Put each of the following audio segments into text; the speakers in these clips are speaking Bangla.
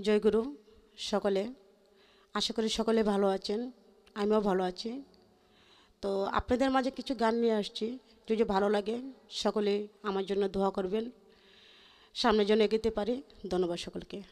জয়গুরু, সকলে। আশা করি সকলে ভালো আছেন, আমিও ভালো আছি। তো আপনাদের মাঝে কিছু গান নিয়ে আসছি, যদি ভালো লাগে সকলে আমার জন্য দোয়া করবেন। সামনের জন্য এগোতে পারি, ধন্যবাদ সকলকে।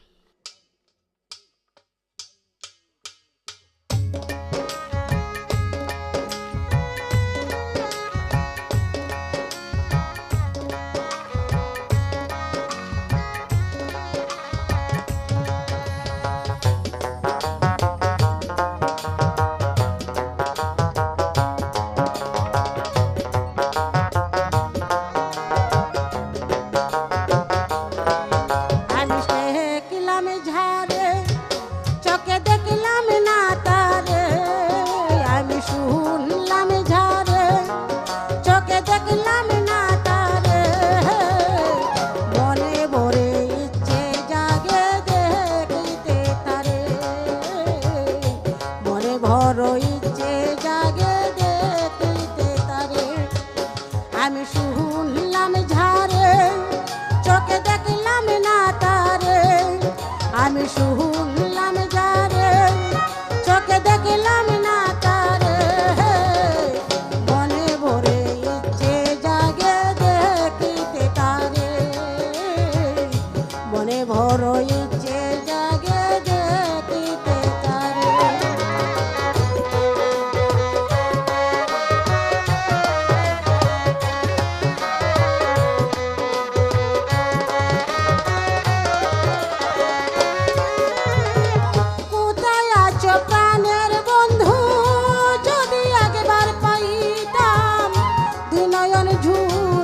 বড়ই গান ঝুম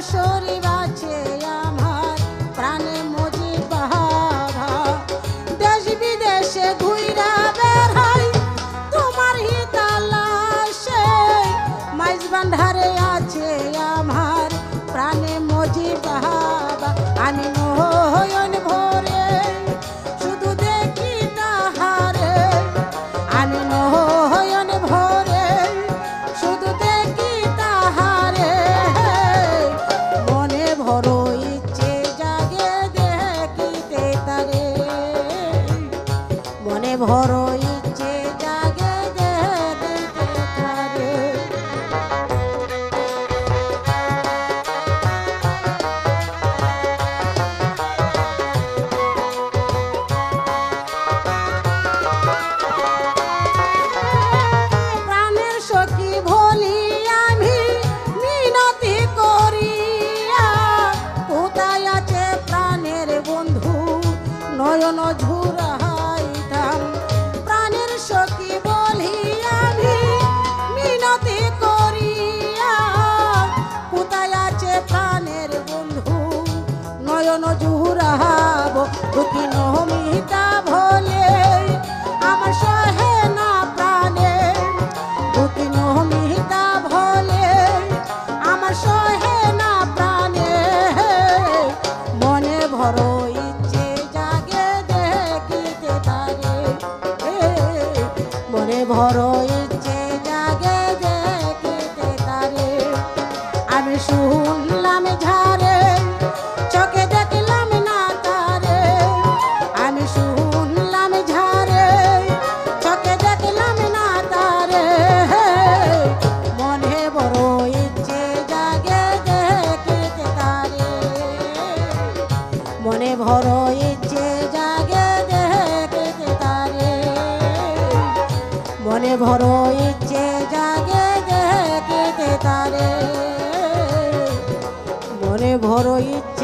shori ba. ভরো ভর ইচ্ছে জাগে দেখতে তারে। মনে ভর ইচ্ছে জাগে দেখতে তারে। মনে ভর ইচ্ছে